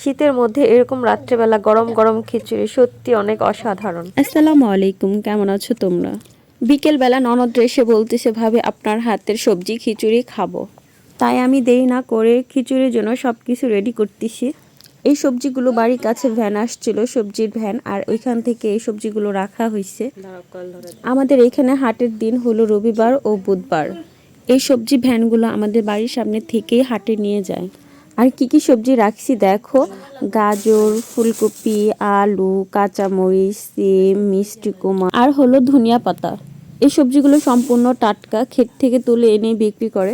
শীতের মধ্যে এরকম রাত্রেবেলা গরম গরম খিচুড়ি সত্যি অনেক অসাধারণ। আসসালামু আলাইকুম, কেমন আছো তোমরা? বিকেলবেলা ননদ এসে বলতেছে, ভাবে, আপনার হাতের সবজি খিচুড়ি খাব। তাই আমি দেরি না করে খিচুড়ির জন্য সব কিছু রেডি করতেছি। এই সবজিগুলো বাড়ির কাছে ভ্যান আসছিল, সবজির ভ্যান, আর ওইখান থেকে এই সবজিগুলো রাখা হয়েছে আমাদের এখানে হাটের দিন হলো রবিবার ও বুধবার। এই সবজি ভ্যানগুলো আমাদের বাড়ির সামনে থেকেই হাটে নিয়ে যায়। আর কি কি সবজি রাখছি দেখো? গাজর, ফুলকপি, আলু, কাঁচামরিচ, সিম, মিষ্টি কুমড়া আর হলো ধনিয়া পাতা। এই সবজিগুলো সম্পূর্ণ টাটকা, ক্ষেত থেকে তুলে এনে বিক্রি করে।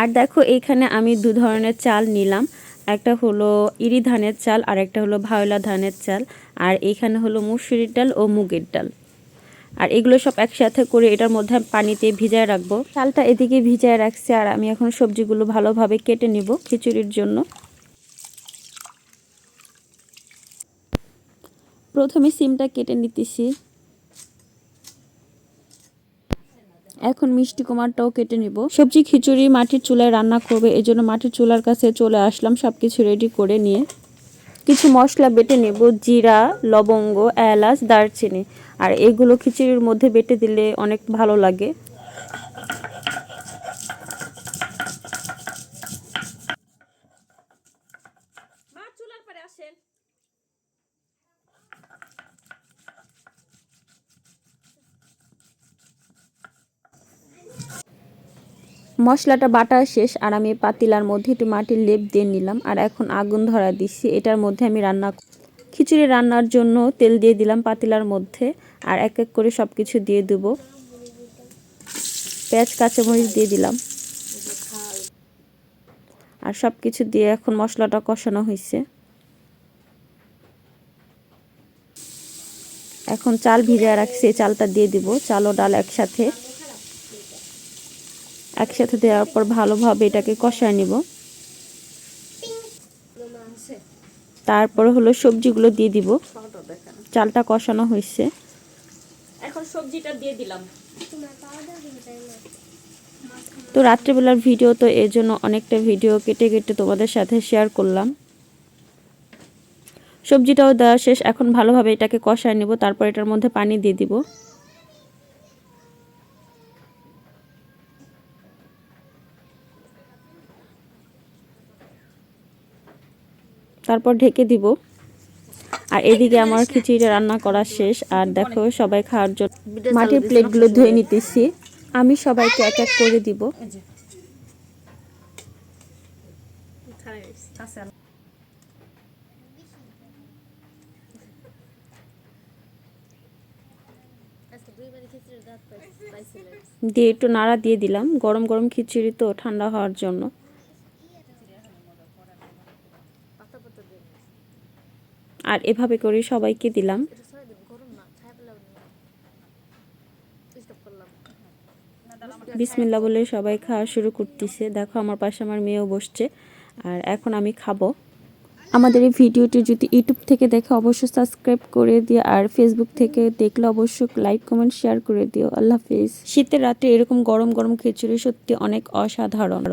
আর দেখো এইখানে আমি দু ধরনের চাল নিলাম। একটা হলো ইরি ধানের চাল আর একটা হলো ভাওলা ধানের চাল। আর এইখানে হলো মুসুরির ডাল ও মুগের ডাল। আর এগুলো সব একসাথে করে এটার মধ্যে পানিতে ভিজায় রাখব। চালটা এদিকে ভিজায় রাখছি আর আমি এখন সবজিগুলো ভালোভাবে কেটে নিব খিচুড়ির জন্য। প্রথমে সিমটা কেটে নিতেছি। এখন মিষ্টি কুমারটাও কেটে নিব। সবজি খিচুড়ি মাটির চুলায় রান্না করবে এই জন্য মাটির চুলার কাছে চলে আসলাম সব কিছু রেডি করে নিয়ে। কিছু মশলা বেটে নেব, জিরা, লবঙ্গ, এলাচ, দারচিনি। আর এগুলো খিচুড়ির মধ্যে বেটে দিলে অনেক ভালো লাগে। মশলাটা বাটা শেষ আর আমি পাতিলার মধ্যে একটু মাটির লেপ দিয়ে নিলাম আর এখন আগুন ধরা দিচ্ছি। এটার মধ্যে আমি রান্না খিচুড়ি রান্নার জন্য তেল দিয়ে দিলাম পাতিলার মধ্যে আর এক এক করে সব কিছু দিয়ে দেব। পেঁয়াজ, কাঁচামরিচ দিয়ে দিলাম। আর সব কিছু দিয়ে এখন মশলাটা কষানো হয়েছে। এখন চাল ভিজে রাখছি, চালটা দিয়ে দিব। চাল ও ডাল একসাথে। একসাথে দেওয়ার পর ভালোভাবে এটাকে কষায় নিব। তারপর হলো সবজিগুলো দিয়ে দিব। চালটা কষানো হয়েছে। এখন সবজিটা দিয়ে দিলাম। তো রাত্রেবেলার ভিডিও তো এর জন্য অনেকটা ভিডিও কেটে কেটে তোমাদের সাথে শেয়ার করলাম। সবজিটাও দেওয়া শেষ এখন ভালোভাবে এটাকে কষায় নেব তারপর এটার মধ্যে পানি দিয়ে দিব। তারপর ঢেকে দিব। আর এদিকে আমার খিচুড়িটা রান্না করা শেষ। আর দেখো সবাই খাওয়ার জন্য মাটির প্লেটগুলো ধুয়ে নিতেছি। আমি সবাইকে এক এক করে দিব। দিয়ে একটু নাড়া দিয়ে দিলাম। গরম গরম খিচুড়ি তো ঠান্ডা হওয়ার জন্য। আর এভাবে করে সবাইকে দিলাম। বিসমিল্লা বলে সবাই খাওয়া শুরু করতেছে। দেখো আমার পাশে আমার মেয়েও বসছে। আর এখন আমি খাব। আমাদের এই ভিডিওটি যদি ইউটিউব থেকে দেখে অবশ্যই সাবস্ক্রাইব করে দিও আর ফেসবুক থেকে দেখলে অবশ্যই লাইক, কমেন্ট শেয়ার করে দিও। আল্লাহ হাফিজ। শীতের রাতে এরকম গরম গরম খিচুড়ি সত্যি অনেক অসাধারণ।